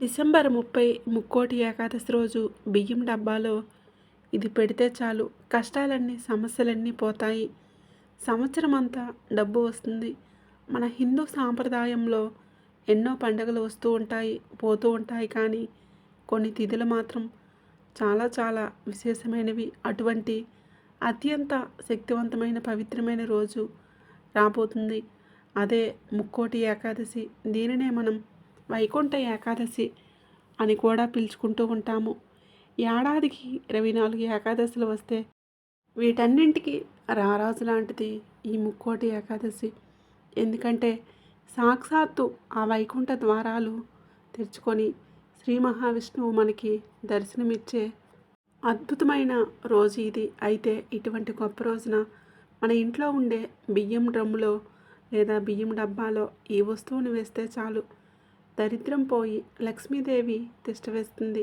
December ముప్పై ముక్కోటి ఏకాదశి రోజు బియ్యం డబ్బాలో ఇది పెడితే చాలు. కష్టాలన్నీ సమస్యలన్నీ పోతాయి. సంవత్సరం అంతా డబ్బు వస్తుంది. మన హిందూ సాంప్రదాయంలో ఎన్నో పండుగలు వస్తూ ఉంటాయి పోతూ ఉంటాయి కానీ కొన్ని తిథులు మాత్రం చాలా చాలా విశేషమైనవి. అటువంటి అత్యంత శక్తివంతమైన పవిత్రమైన రోజు రాబోతుంది. అదే ముక్కోటి ఏకాదశి. దీనినే మనం వైకుంఠ ఏకాదశి అని కూడా పిలుచుకుంటూ ఉంటాము. ఏడాదికి ఇరవై నాలుగు ఏకాదశులు వస్తే వీటన్నింటికి రారాజు లాంటిది ఈ ముక్కోటి ఏకాదశి. ఎందుకంటే సాక్షాత్తు ఆ వైకుంఠ ద్వారాలు తెరుచుకొని శ్రీ మహావిష్ణువు మనకి దర్శనమిచ్చే అద్భుతమైన రోజు ఇది. అయితే ఇటువంటి గొప్ప రోజున మన ఇంట్లో ఉండే బియ్యం డ్రమ్ములో లేదా బియ్యం డబ్బాలో ఈ వస్తువుని వేస్తే చాలు. దరిద్రం పోయి లక్ష్మీదేవి తిష్టవేస్తుంది.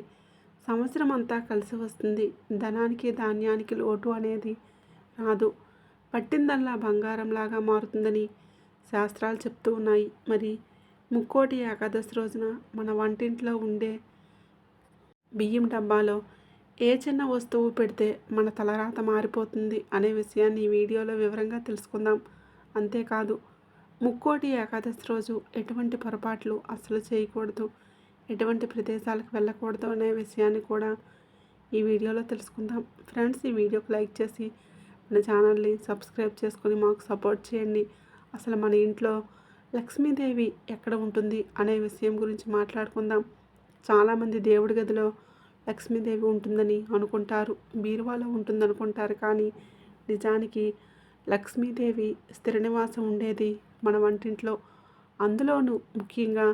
సంవత్సరం అంతా కలిసి వస్తుంది. ధనానికి ధాన్యానికి లోటు అనేది రాదు. పట్టిందల్లా బంగారంలాగా మారుతుందని శాస్త్రాలు చెప్తూ ఉన్నాయి. మరి ముక్కోటి ఏకాదశి రోజున మన వంటింట్లో ఉండే బియ్యం డబ్బాలో ఏ చిన్న వస్తువు పెడితే మన తలరాత మారిపోతుంది అనే విషయాన్ని ఈ వీడియోలో వివరంగా తెలుసుకుందాం. అంతేకాదు ముక్కోటి ఏకాదశి రోజు ఎటువంటి పొరపాట్లు అస్సలు చేయకూడదు. ఎటువంటి ప్రదేశాలకు వెళ్ళకూడదు అనే విషయాన్ని కూడా ఈ వీడియోలో తెలుసుకుందాం. ఫ్రెండ్స్ ఈ వీడియోకి లైక్ చేసి మన ఛానల్ని సబ్స్క్రైబ్ చేసుకొని మాకు సపోర్ట్ చేయండి. అసలు మన ఇంట్లో లక్ష్మీదేవి ఎక్కడ ఉంటుంది అనే విషయం గురించి మాట్లాడుకుందాం. చాలామంది దేవుడి గదిలో లక్ష్మీదేవి ఉంటుందని అనుకుంటారు బీరువాలో ఉంటుందనుకుంటారు కానీ నిజానికి లక్ష్మీదేవి స్థిర నివాసం ఉండేది మన వంటింట్లో. అందులోనూ ముఖ్యంగా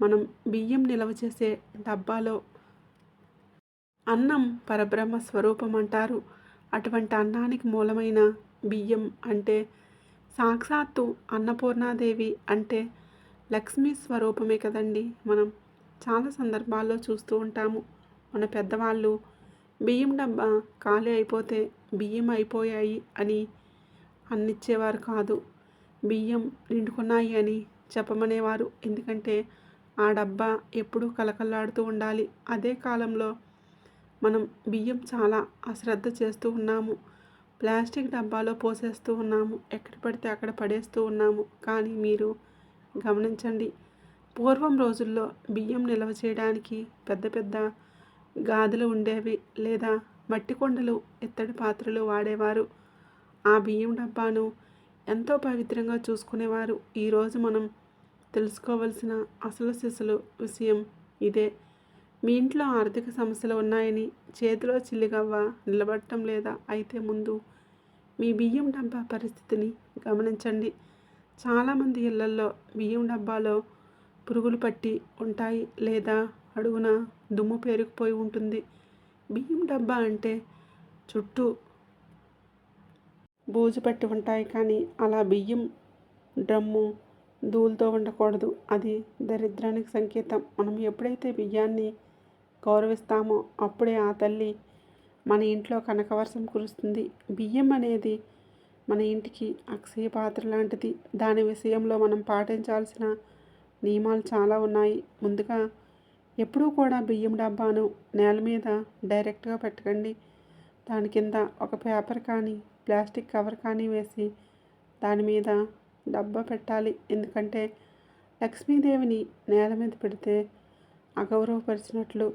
మనం బియ్యం నిల్వ చేసే డబ్బాలో అన్నం పరబ్రహ్మ స్వరూపం అంటారు అటువంటి అన్నానికి మూలమైన బియ్యం అంటే సాక్షాత్తు అన్నపూర్ణాదేవి అంటే లక్ష్మీ స్వరూపమే కదండి మనం. చాలా సందర్భాల్లో చూస్తూ ఉంటాము. మన పెద్దవాళ్ళు బియ్యం డబ్బా ఖాళీ అయిపోతే బియ్యం అయిపోయాయి అని అన్నిచ్చేవారు కాదు. బియ్యం నిండుకున్నాయి అని చెప్పమనేవారు. ఎందుకంటే ఆ డబ్బా ఎప్పుడూ కలకల్లాడుతూ ఉండాలి. అదే కాలంలో మనం బియ్యం చాలా అశ్రద్ధ చేస్తూ ఉన్నాము. ప్లాస్టిక్ డబ్బాలో పోసేస్తూ ఉన్నాము. ఎక్కడ పడితే అక్కడ పడేస్తూ ఉన్నాము. కానీ మీరు గమనించండి పూర్వం రోజుల్లో బియ్యం నిల్వ చేయడానికి పెద్ద పెద్ద గాదులు ఉండేవి లేదా మట్టి కొండలు ఇత్తడి పాత్రలు వాడేవారు. ఆ బియ్యం డబ్బాను ఎంతో పవిత్రంగా చూసుకునేవారు. ఈరోజు మనం తెలుసుకోవలసిన అసలు సిసలు విషయం ఇదే. మీ ఇంట్లో ఆర్థిక సమస్యలు ఉన్నాయని చేతిలో చిల్లిగవ్వ నిలబడటం లేదా అయితే ముందు మీ బియ్యం డబ్బా పరిస్థితిని గమనించండి. చాలామంది ఇళ్ళల్లో బియ్యం డబ్బాలో పురుగులు పట్టి ఉంటాయి లేదా అడుగున దుమ్ము పేరుకుపోయి ఉంటుంది. బియ్యం డబ్బా అంటే చుట్టూ బూజు పట్టి ఉంటాయి కానీ అలా బియ్యం డ్రమ్ము ధూళితో ఉండకూడదు అది దరిద్రానికి సంకేతం. మనం ఎప్పుడైతే బియ్యాన్ని గౌరవిస్తామో అప్పుడే ఆ తల్లి మన ఇంట్లో కనకవర్షం కురుస్తుంది. బియ్యం అనేది మన ఇంటికి అక్షయ పాత్ర లాంటిది. దాని విషయంలో మనం పాటించాల్సిన నియమాలు చాలా ఉన్నాయి. ముందుగా ఎప్పుడూ కూడా బియ్యం డబ్బాను నేల మీద డైరెక్ట్గా పెట్టకండి. దాని కింద ఒక పేపర్ కానీ ప్లాస్టిక్ కవర్ కానీ వేసి దాని మీద డబ్బా పెట్టాలి. ఎందుకంటే లక్ష్మీదేవిని నేల మీద పెడితే అగౌరవపరిచినట్లు.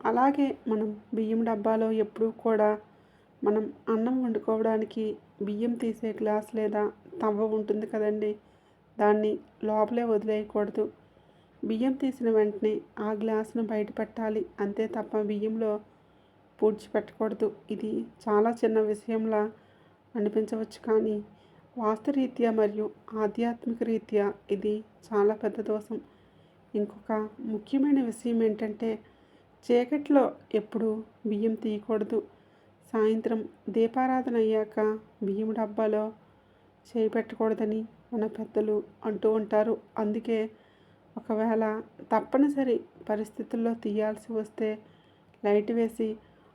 అలాగే మనం బియ్యం డబ్బాలో ఎప్పుడూ కూడా మనం అన్నం వండుకోవడానికి బియ్యం తీసే గ్లాస్ లేదా తవ్వ ఉంటుంది కదండి దాన్ని లోపలే వదిలేయకూడదు. బియ్యం తీసిన వెంటనే ఆ గ్లాసును బయట పెట్టాలి. అంతే తప్ప బియ్యంలో పూడ్చిపెట్టకూడదు. ఇది చాలా చిన్న విషయంలా అనిపించవచ్చు కానీ వాస్తురీత్యా మరియు ఆధ్యాత్మిక రీత్యా ఇది చాలా పెద్ద దోషం. ఇంకొక ముఖ్యమైన విషయం ఏంటంటే చీకట్లో ఎప్పుడు బియ్యం తీయకూడదు. సాయంత్రం దీపారాధన అయ్యాక బియ్యం డబ్బాలో చేయి పెట్టకూడదని మన పెద్దలు అంటూ ఉంటారు. అందుకే ఒకవేళ తప్పనిసరి పరిస్థితుల్లో తీయాల్సి వస్తే లైట్ వేసి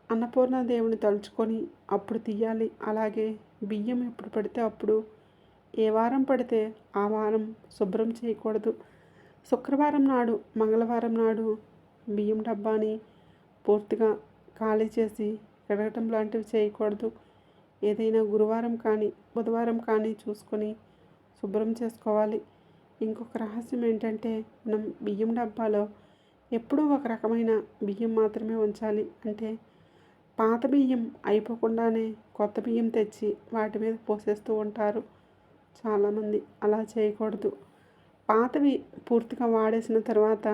అన్నపూర్ణాదేవిని తలుచుకొని అప్పుడు తీయాలి. అలాగే బియ్యం ఎప్పుడు పడితే అప్పుడు ఏ వారం పడితే ఆ వారం శుభ్రం చేయకూడదు. శుక్రవారం నాడు మంగళవారం నాడు బియ్యం డబ్బాని పూర్తిగా ఖాళీ చేసి కడగటం లాంటివి చేయకూడదు. ఏదైనా గురువారం కానీ బుధవారం కానీ చూసుకొని శుభ్రం చేసుకోవాలి. ఇంకొక రహస్యం ఏంటంటే మనం బియ్యం డబ్బాలో ఎప్పుడూ ఒక రకమైన బియ్యం మాత్రమే ఉంచాలి. అంటే పాత బియ్యం అయిపోకుండానే కొత్త బియ్యం తెచ్చి వాటి మీద పోసేస్తూ ఉంటారు. చాలామంది అలా చేయకూడదు. పాతవి పూర్తిగా వాడేసిన తర్వాత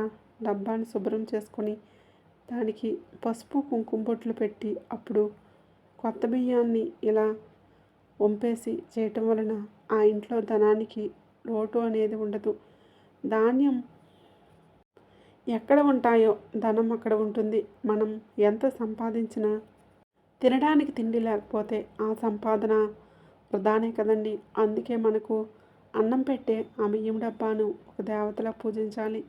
డబ్బాని శుభ్రం చేసుకొని దానికి పసుపు కుంకుమ బొట్లు పెట్టి అప్పుడు కొత్త బియ్యాన్ని ఇలా వంపేసి చేయటం వలన ఆ ఇంట్లో ధనానికి లోటు అనేది ఉండదు. ధాన్యం ఎక్కడ ఉంటాయో ధనం అక్కడ ఉంటుంది. మనం ఎంత సంపాదించినా తినడానికి తిండి లేకపోతే ఆ సంపాదన వృధానే కదండి. అందుకే మనకు అన్నం పెట్టే ఆ బియ్యం డబ్బాను ఒక దేవతలా పూజించాలి.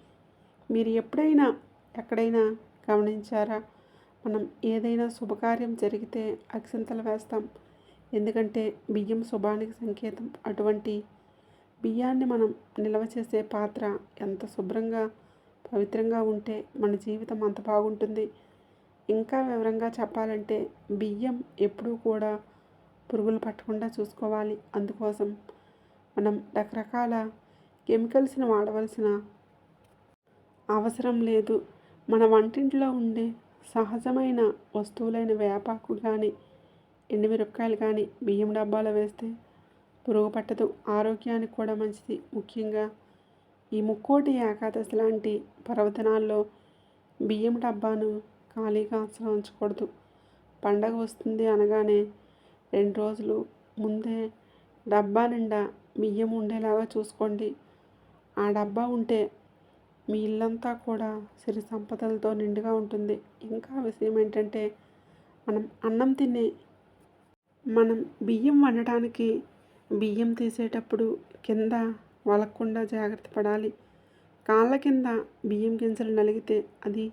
మీరు ఎప్పుడైనా ఎక్కడైనా గమనించారా? మనం ఏదైనా శుభకార్యం జరిగితే అక్షింతలు వేస్తాం. ఎందుకంటే బియ్యం శుభానికి సంకేతం. అటువంటి బియ్యాన్ని మనం నిల్వ చేసే పాత్ర ఎంత శుభ్రంగా పవిత్రంగా ఉంటే మన జీవితం అంత బాగుంటుంది. ఇంకా వివరంగా చెప్పాలంటే బియ్యం ఎప్పుడూ కూడా పురుగులు పట్టకుండా చూసుకోవాలి. అందుకోసం మనం రకరకాల కెమికల్స్ని వాడవలసిన అవసరం లేదు. మన వంటింట్లో ఉండే సహజమైన వస్తువులైన వేపాకు కానీ ఎండుమిరపకాయలు కానీ బియ్యం డబ్బాలో వేస్తే పురుగు పట్టదు. ఆరోగ్యానికి కూడా మంచిది. ముఖ్యంగా ఈ ముక్కోటి ఏకాదశి లాంటి పర్వదినాల్లో బియ్యం డబ్బాను ఖాళీగా అసలు ఉంచకూడదు. పండగ వస్తుంది అనగానే రెండు రోజులు ముందే డబ్బా నిండా బియ్యం ఉండేలాగా చూసుకోండి. ఆ డబ్బా ఉంటే మీ ఇల్లంతా కూడా సిరి సంపదలతో నిండుగా ఉంటుంది. ఇంకా విషయం ఏంటంటే మనం అన్నం తినే మనం బియ్యం వండటానికి బియ్యం తీసేటప్పుడు కింద వలకుండా జాగ్రత్త పడాలి. కాళ్ళ కింద బియ్యం గింజలు నలిగితే అది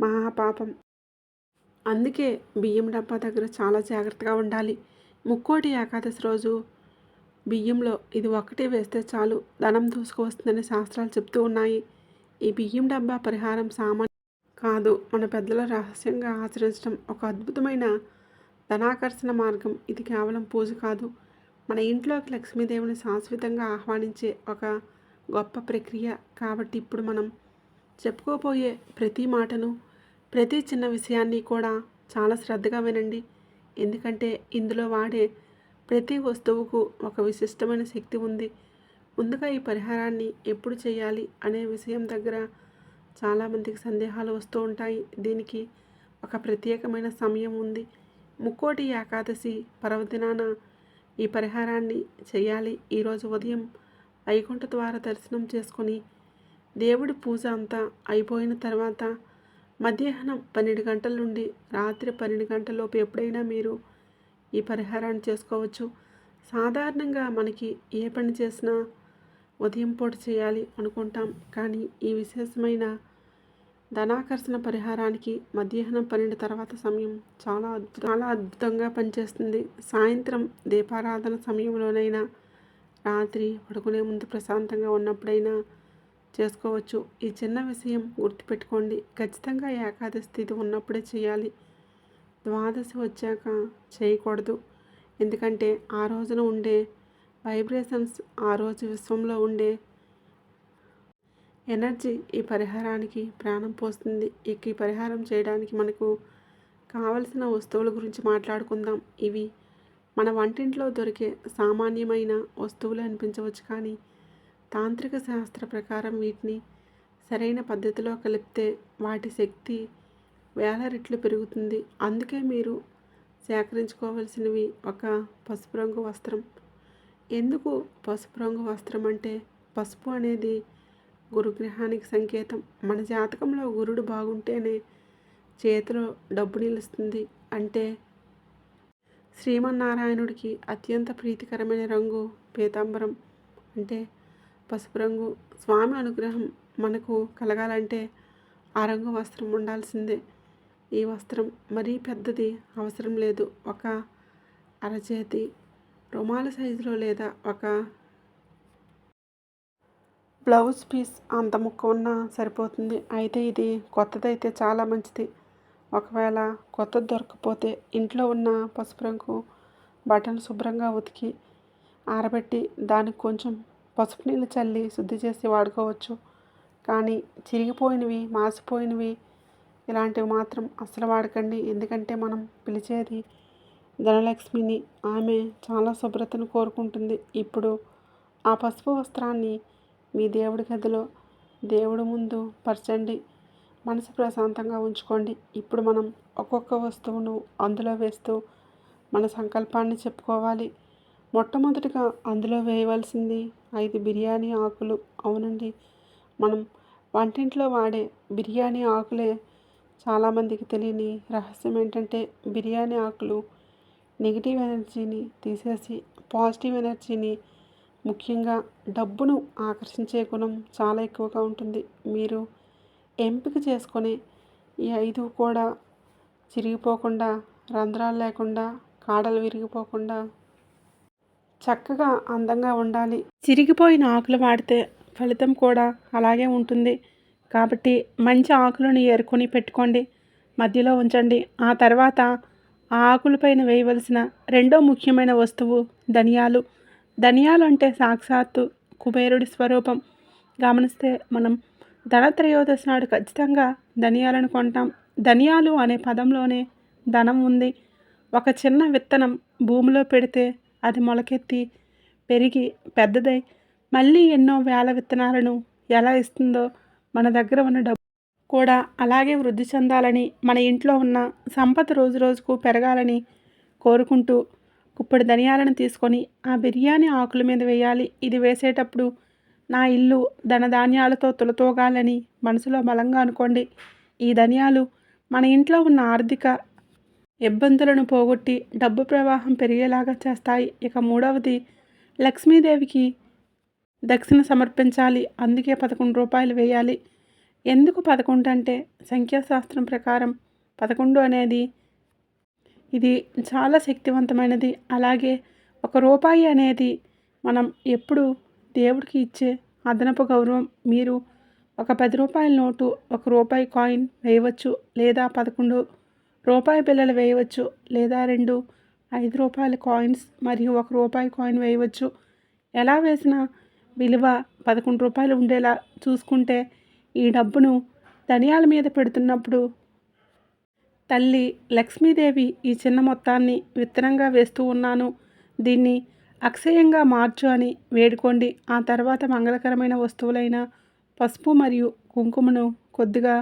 మహాపాపం. అందుకే బియ్యం డబ్బా దగ్గర చాలా జాగ్రత్తగా ఉండాలి. ముక్కోటి ఏకాదశి రోజు బియ్యంలో ఇది ఒకటి వేస్తే చాలు ధనం దూసుకువస్తుందని శాస్త్రాలు చెప్తూ ఉన్నాయి. ఈ బియ్యం డబ్బా పరిహారం సామాన్య కాదు. మన పెద్దల రహస్యంగా ఆచరించడం ఒక అద్భుతమైన ధనాకర్షణ మార్గం. ఇది కేవలం పూజ కాదు. మన ఇంట్లోకి లక్ష్మీదేవిని శాశ్వతంగా ఆహ్వానించే ఒక గొప్ప ప్రక్రియ. కాబట్టి ఇప్పుడు మనం చెప్పుకోబోయే ప్రతి మాటను ప్రతి చిన్న విషయాన్ని కూడా చాలా శ్రద్ధగా వినండి. ఎందుకంటే ఇందులో వాడే ప్రతి వస్తువుకు ఒక విశిష్టమైన శక్తి ఉంది. ముందుగా ఈ పరిహారాన్ని ఎప్పుడు చేయాలి అనే విషయం దగ్గర చాలామందికి సందేహాలు వస్తూ ఉంటాయి. దీనికి ఒక ప్రత్యేకమైన సమయం ఉంది. ముక్కోటి ఏకాదశి పర్వదినాన ఈ పరిహారాన్ని చేయాలి. ఈరోజు ఉదయం వైకుంఠ ద్వారా దర్శనం చేసుకొని దేవుడి పూజ అంతా అయిపోయిన తర్వాత మధ్యాహ్నం పన్నెండు గంటల నుండి రాత్రి పన్నెండు గంటలలోపు ఎప్పుడైనా మీరు ఈ పరిహారాన్ని చేసుకోవచ్చు. సాధారణంగా మనకి ఏ పని చేసినా ఉదయం పూట చేయాలి అనుకుంటాం. కానీ ఈ విశేషమైన ధనాకర్షణ పరిహారానికి మధ్యాహ్నం పన్నెండు తర్వాత సమయం చాలా అద్భుత. చాలా అద్భుతంగా పనిచేస్తుంది. సాయంత్రం దీపారాధన సమయంలోనైనా రాత్రి పడుకునే ముందు ప్రశాంతంగా ఉన్నప్పుడైనా చేసుకోవచ్చు. ఈ చిన్న విషయం గుర్తుపెట్టుకోండి. ఖచ్చితంగా ఏకాదశి స్థితి ఉన్నప్పుడే చేయాలి. ద్వాదశి వచ్చాక చేయకూడదు. ఎందుకంటే ఆ రోజున ఉండే వైబ్రేషన్స్ ఆ రోజు విశ్వంలో ఉండే ఎనర్జీ ఈ పరిహారానికి ప్రాణం పోస్తుంది. ఇక ఈ పరిహారం చేయడానికి మనకు కావలసిన వస్తువుల గురించి మాట్లాడుకుందాం. ఇవి మన వంటింట్లో దొరికే సామాన్యమైన వస్తువులు అనిపించవచ్చు కానీ తాంత్రిక శాస్త్ర ప్రకారం వీటిని సరైన పద్ధతిలో కలిపితే వాటి శక్తి వేల రెట్లు పెరుగుతుంది. అందుకే మీరు సేకరించుకోవలసినవి ఒక పసుపు రంగు వస్త్రం. ఎందుకు పసుపు రంగు వస్త్రం అంటే పసుపు అనేది గురుగ్రహానికి సంకేతం. మన జాతకంలో గురుడు బాగుంటేనే చేతిలో డబ్బు నిలుస్తుంది. అంటే శ్రీమన్నారాయణుడికి అత్యంత ప్రీతికరమైన రంగు పీతాంబరం. అంటే పసుపు రంగు స్వామి అనుగ్రహం మనకు కలగాలంటే ఆ రంగు వస్త్రం ఉండాల్సిందే. ఈ వస్త్రం మరీ పెద్దది అవసరం లేదు. ఒక అరచేతి రుమాల సైజులో లేదా ఒక బ్లౌజ్ పీస్ అంత ముక్క ఉన్నా సరిపోతుంది. అయితే ఇది కొత్తదైతే చాలా మంచిది. ఒకవేళ కొత్తది దొరకకపోతే ఇంట్లో ఉన్న పసుపు రంగు బటన్ శుభ్రంగా ఉతికి ఆరబెట్టి దానికి కొంచెం పసుపు నీళ్ళు చల్లి శుద్ధి చేసి వాడుకోవచ్చు. కానీ చిరిగిపోయినవి మాసిపోయినవి ఇలాంటివి మాత్రం అస్సలు వాడకండి. ఎందుకంటే మనం పిలిచేది ధనలక్ష్మిని ఆమె చాలా శుభ్రతను కోరుకుంటుంది. ఇప్పుడు ఆ పసుపు వస్త్రాన్ని మీ దేవుడి గదిలో దేవుడి ముందు పరచండి. మనసు ప్రశాంతంగా ఉంచుకోండి. ఇప్పుడు మనం ఒక్కొక్క వస్తువును అందులో వేస్తూ మన సంకల్పాన్ని చెప్పుకోవాలి. మొట్టమొదటిగా అందులో వేయవలసింది ఐదు బిర్యానీ ఆకులు. అవునండి. మనం వంటింట్లో వాడే బిర్యానీ ఆకులే చాలామందికి తెలియని రహస్యం ఏంటంటే బిర్యానీ ఆకులు నెగిటివ్ ఎనర్జీని తీసేసి పాజిటివ్ ఎనర్జీని ముఖ్యంగా డబ్బును ఆకర్షించే గుణం చాలా ఎక్కువగా ఉంటుంది. మీరు ఎంపిక చేసుకొని ఈ ఐదు కూడా చిరిగిపోకుండా రంధ్రాలు లేకుండా కాడలు విరిగిపోకుండా చక్కగా అందంగా ఉండాలి. చిరిగిపోయిన ఆకులు వాడితే ఫలితం కూడా అలాగే ఉంటుంది. కాబట్టి మంచి ఆకులను ఏరుకొని పెట్టుకోండి. మధ్యలో ఉంచండి. ఆ తర్వాత ఆ ఆకులపైన వేయవలసిన రెండో ముఖ్యమైన వస్తువు ధనియాలు. ధనియాలు అంటే సాక్షాత్తు కుబేరుడి స్వరూపం. గమనిస్తే మనం ధనత్రయోదశి నాడు ఖచ్చితంగా ధనియాలను కొంటాం. ధనియాలు అనే పదంలోనే ధనం ఉంది. ఒక చిన్న విత్తనం భూమిలో పెడితే అది మొలకెత్తి పెరిగి పెద్దదై మళ్ళీ ఎన్నో వేల విత్తనాలను ఎలా ఇస్తుందో మన దగ్గర ఉన్న డబ్బు కూడా అలాగే వృద్ధి చెందాలని మన ఇంట్లో ఉన్న సంపద రోజు రోజుకు పెరగాలని కోరుకుంటూ కుప్పడి ధనియాలను తీసుకొని ఆ బిర్యానీ ఆకుల మీద వేయాలి. ఇది వేసేటప్పుడు నా ఇల్లు ధనధాన్యాలతో తులతోగాలని మనసులో బలంగా అనుకోండి. ఈ ధనియాలు మన ఇంట్లో ఉన్న ఆర్థిక ఇబ్బందులను పోగొట్టి డబ్బు ప్రవాహం పెరిగేలాగా చేస్తాయి. ఇక మూడవది లక్ష్మీదేవికి దక్షిణ సమర్పించాలి. అందుకే పదకొండు రూపాయలు వేయాలి. ఎందుకు పదకొండు అంటే సంఖ్యాశాస్త్రం ప్రకారం పదకొండు అనేది ఇది చాలా శక్తివంతమైనది. అలాగే ఒక రూపాయి అనేది మనం ఎప్పుడు దేవుడికి ఇచ్చే అదనపు గౌరవం. మీరు ఒక పది రూపాయల నోటు ఒక రూపాయి కాయిన్ వేయవచ్చు. లేదా పదకొండు రూపాయి బిల్లలు వేయవచ్చు లేదా రెండు ఐదు రూపాయల కాయిన్స్ మరియు ఒక రూపాయి కాయిన్ వేయవచ్చు. ఎలా వేసినా విలువ పదకొండు రూపాయలు ఉండేలా చూసుకుంటే ఈ డబ్బును ధనియాల మీద పెడుతున్నప్పుడు తల్లి లక్ష్మీదేవి ఈ చిన్న మొత్తాన్ని విత్తనంగా వేస్తూ ఉన్నాను. దీన్ని అక్షయంగా మార్చు అని వేడుకోండి. ఆ తర్వాత మంగళకరమైన వస్తువులైన పసుపు మరియు కుంకుమను కొద్దిగా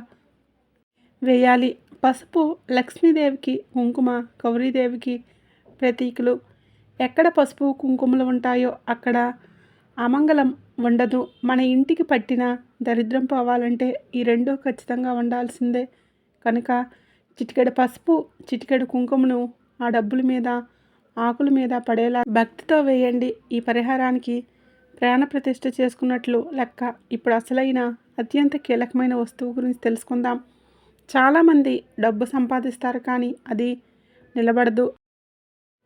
వేయాలి. పసుపు లక్ష్మీదేవికి కుంకుమ గౌరీదేవికి ప్రతీకులు. ఎక్కడ పసుపు కుంకుమలు ఉంటాయో అక్కడ అమంగళం ఉండదు. మన ఇంటికి పట్టిన దరిద్రం పోవాలంటే ఈ రెండు ఖచ్చితంగా ఉండాల్సిందే. కనుక చిటికెడు పసుపు చిటికెడు కుంకుమను ఆ డబ్బుల మీద ఆకుల మీద పడేలా భక్తితో వేయండి. ఈ పరిహారానికి ప్రాణ ప్రతిష్ఠ చేసుకున్నట్లు లెక్క. ఇప్పుడు అసలైన అత్యంత కీలకమైన వస్తువు గురించి తెలుసుకుందాం. చాలామంది డబ్బు సంపాదిస్తారు కానీ అది నిలబడదు.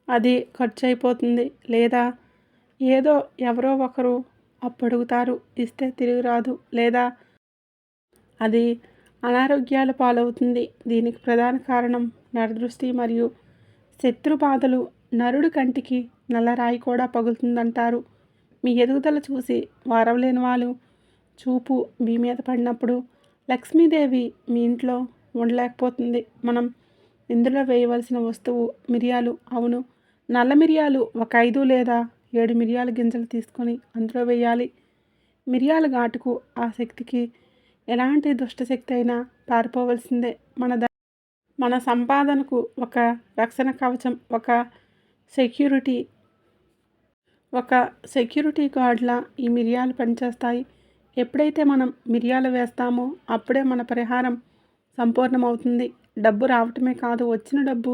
అది ఖర్చు అయిపోతుంది లేదా ఏదో ఎవరో ఒకరు అప్పుడుగుతారు ఇస్తే తిరిగి రాదు లేదా అది అనారోగ్యాల పాలవుతుంది. దీనికి ప్రధాన కారణం నరదృష్టి మరియు శత్రు బాధలు. నరుడు కంటికి నల్లరాయి కూడా పగులుతుందంటారు. మీ ఎదుగుదల చూసి వారవలేని వాళ్ళు చూపు మీ మీద పడినప్పుడు లక్ష్మీదేవి మీ ఇంట్లో ఉండలేకపోతుంది. మనం ఇందులో వేయవలసిన వస్తువు మిరియాలు అవును. నల్ల మిరియాలు ఒక ఐదు లేదా ఏడు మిరియాల గింజలు తీసుకొని అందులో వేయాలి. మిరియాల ఘాటుకు ఆ శక్తికి ఎలాంటి దుష్టశక్తి అయినా పారిపోవలసిందే. మన ద మన సంపాదనకు ఒక రక్షణ కవచం ఒక సెక్యూరిటీ ఒక సెక్యూరిటీ గార్డ్లా ఈ మిరియాలు పనిచేస్తాయి. ఎప్పుడైతే మనం మిరియాలు వేస్తామో అప్పుడే మన పరిహారం సంపూర్ణమవుతుంది. డబ్బు రావటమే కాదు వచ్చిన డబ్బు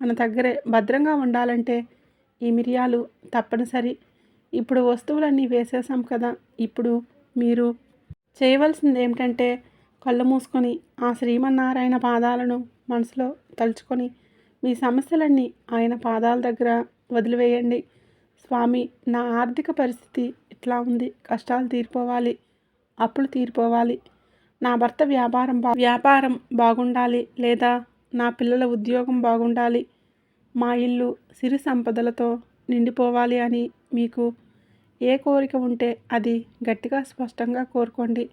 మన దగ్గరే భద్రంగా ఉండాలంటే ఈ మిరియాలు తప్పనిసరి. ఇప్పుడు వస్తువులన్నీ వేసేసాం కదా ఇప్పుడు మీరు చేయవలసింది ఏమిటంటే కళ్ళు మూసుకొని ఆ శ్రీమన్నారాయణ పాదాలను మనసులో తలుచుకొని మీ సమస్యలన్నీ ఆయన పాదాల దగ్గర వదిలివేయండి. స్వామి నా ఆర్థిక పరిస్థితి ఇట్లా ఉంది? కష్టాలు తీరిపోవాలి. అప్పులు తీరిపోవాలి. నా భర్త వ్యాపారం బా వ్యాపారం బాగుండాలి లేదా నా పిల్లల ఉద్యోగం బాగుండాలి? మా ఇల్లు సిరి సంపదలతో నిండిపోవాలి అని మీకు ఏ కోరిక ఉంటే అది గట్టిగా స్పష్టంగా కోరుకోండి.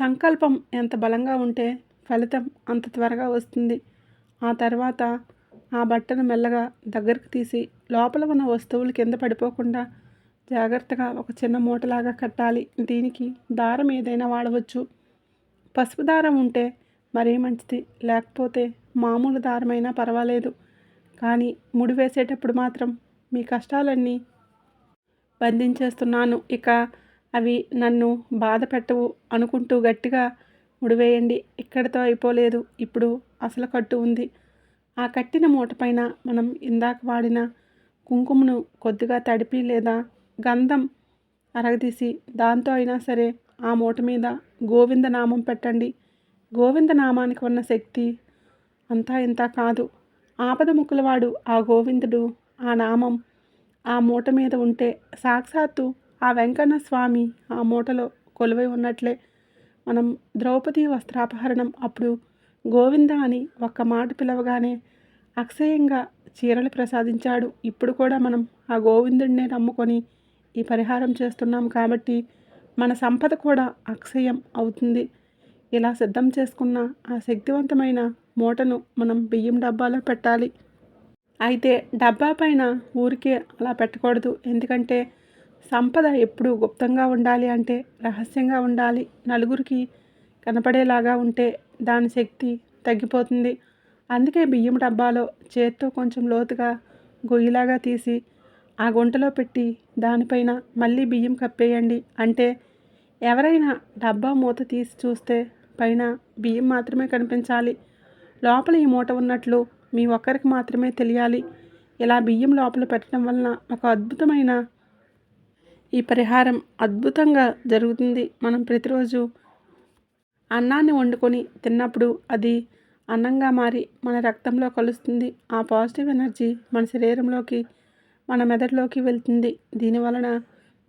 సంకల్పం ఎంత బలంగా ఉంటే ఫలితం అంత త్వరగా వస్తుంది. ఆ తర్వాత ఆ బట్టను మెల్లగా దగ్గరకు తీసి లోపల ఉన్న వస్తువులు కింద పడిపోకుండా జాగ్రత్తగా ఒక చిన్న మూటలాగా కట్టాలి. దీనికి దారం ఏదైనా వాడవచ్చు. పసుపు దారం ఉంటే మరీ మంచిది. లేకపోతే మామూలు దారమైనా పర్వాలేదు. కానీ ముడి వేసేటప్పుడు మాత్రం మీ కష్టాలన్నీ బంధించేస్తున్నాను. ఇక అవి నన్ను బాధ పెట్టవు అనుకుంటూ గట్టిగా ముడివేయండి ఇక్కడితో అయిపోలేదు. ఇప్పుడు అసలు కట్టు ఉంది. ఆ కట్టిన మూట పైన మనం ఇందాక వాడిన కుంకుమను కొద్దిగా తడిపి లేదా గంధం అరగదీసి దాంతో అయినా సరే ఆ మూట మీద గోవింద నామం పెట్టండి. గోవింద నామానికి ఉన్న శక్తి అంతా ఇంత కాదు. ఆపద ముక్కులవాడు ఆ గోవిందుడు ఆ నామం ఆ మూట మీద ఉంటే సాక్షాత్తు ఆ వెంకన్న స్వామి ఆ మూటలో కొలువై ఉన్నట్లే. మనం ద్రౌపది వస్త్రాపహరణం అప్పుడు గోవింద అని ఒక్క మాట పిలవగానే అక్షయంగా చీరలు ప్రసాదించాడు. ఇప్పుడు కూడా మనం ఆ గోవిందుడినే నమ్ముకొని ఈ పరిహారం చేస్తున్నాం కాబట్టి మన సంపద కూడా అక్షయం అవుతుంది. ఇలా సిద్ధం చేసుకున్న ఆ శక్తివంతమైన మూటను మనం బియ్యం డబ్బాలో పెట్టాలి. అయితే డబ్బా పైన ఊరికే అలా పెట్టకూడదు. ఎందుకంటే సంపద ఎప్పుడు గుప్తంగా ఉండాలి అంటే రహస్యంగా ఉండాలి. నలుగురికి కనపడేలాగా ఉంటే దాని శక్తి తగ్గిపోతుంది. అందుకే బియ్యం డబ్బాలో చేత్తో కొంచెం లోతుగా గొయ్యిలాగా తీసి ఆ గుంటలో పెట్టి దానిపైన మళ్ళీ బియ్యం కప్పేయండి. అంటే ఎవరైనా డబ్బా మూత తీసి చూస్తే పైన బియ్యం మాత్రమే కనిపించాలి. లోపల ఈ మూట ఉన్నట్లు మీ ఒక్కరికి మాత్రమే తెలియాలి. ఇలా బియ్యం లోపల పెట్టడం వలన ఒక అద్భుతమైన ఈ పరిహారం అద్భుతంగా జరుగుతుంది. మనం ప్రతిరోజు అన్నాన్ని వండుకొని తిన్నప్పుడు అది అన్నంగా మారి మన రక్తంలో కలుస్తుంది. ఆ పాజిటివ్ ఎనర్జీ మన శరీరంలోకి మన మెదడులోకి వెళ్తుంది. దీనివలన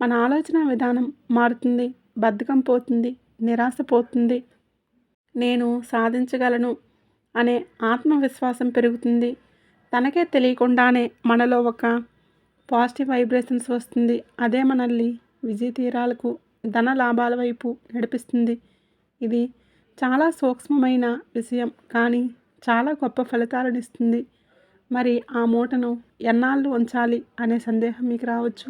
మన ఆలోచన విధానం మారుతుంది బద్ధకం పోతుంది నిరాశ పోతుంది. నేను సాధించగలను అనే ఆత్మవిశ్వాసం పెరుగుతుంది. తనకే తెలియకుండానే మనలో ఒక పాజిటివ్ వైబ్రేషన్స్ వస్తుంది. అదే మనల్ని విజయ తీరాలకు ధన లాభాల వైపు నడిపిస్తుంది. ఇది చాలా సూక్ష్మమైన విషయం కానీ చాలా గొప్ప ఫలితాలను ఇస్తుంది. మరి ఆ మూటను ఎన్నాళ్ళు ఉంచాలి అనే సందేహం మీకు రావచ్చు.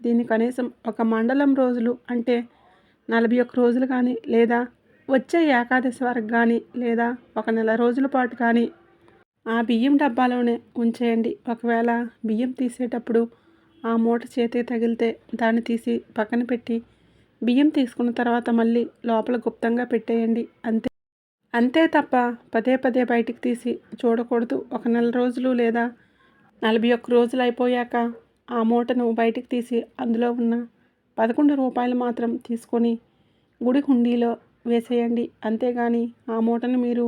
దీన్ని కనీసం ఒక మండలం రోజులు అంటే నలభై ఒక్క రోజులు కానీ లేదా వచ్చే ఏకాదశి వరకు కానీ లేదా ఒక నెల రోజుల పాటు కానీ ఆ బియ్యం డబ్బాలోనే ఉంచేయండి. ఒకవేళ బియ్యం తీసేటప్పుడు ఆ మూట చేతికి తగిలితే దాన్ని తీసి పక్కన పెట్టి బియ్యం తీసుకున్న తర్వాత మళ్ళీ లోపల గుప్తంగా పెట్టేయండి. అంతే. అంతే తప్ప పదే పదే బయటికి తీసి చూడకూడదు. ఒక నెల రోజులు లేదా నలభై ఒక్క రోజులు అయిపోయాక ఆ మూటను బయటికి తీసి అందులో ఉన్న పదకొండు రూపాయలు మాత్రం తీసుకొని గుడి హుండీలో వేసేయండి. అంతేగాని ఆ మూటను మీరు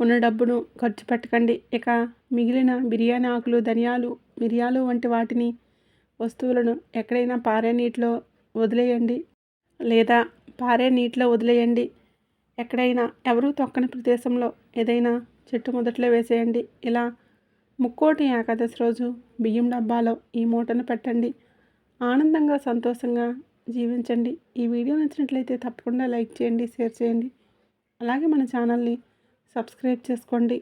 ఉన్న డబ్బును ఖర్చు పెట్టకండి. ఇక మిగిలిన బిర్యానీ ఆకులు ధనియాలు మిరియాలు వంటి వాటిని వస్తువులను ఎక్కడైనా పారే నీటిలో వదిలేయండి. లేదా పారే నీటిలో వదిలేయండి. ఎక్కడైనా ఎవరూ తొక్కని ప్రదేశంలో ఏదైనా చెట్టు మొదట్లో వేసేయండి. ఇలా ముక్కోటి ఏకాదశి రోజు బియ్యం డబ్బాలో ఈ మూటను పెట్టండి. ఆనందంగా సంతోషంగా జీవించండి. ఈ వీడియో నచ్చినట్లయితే తప్పకుండా లైక్ చేయండి షేర్ చేయండి. అలాగే మన ఛానల్ని సబ్స్క్రైబ్ చేసుకోండి.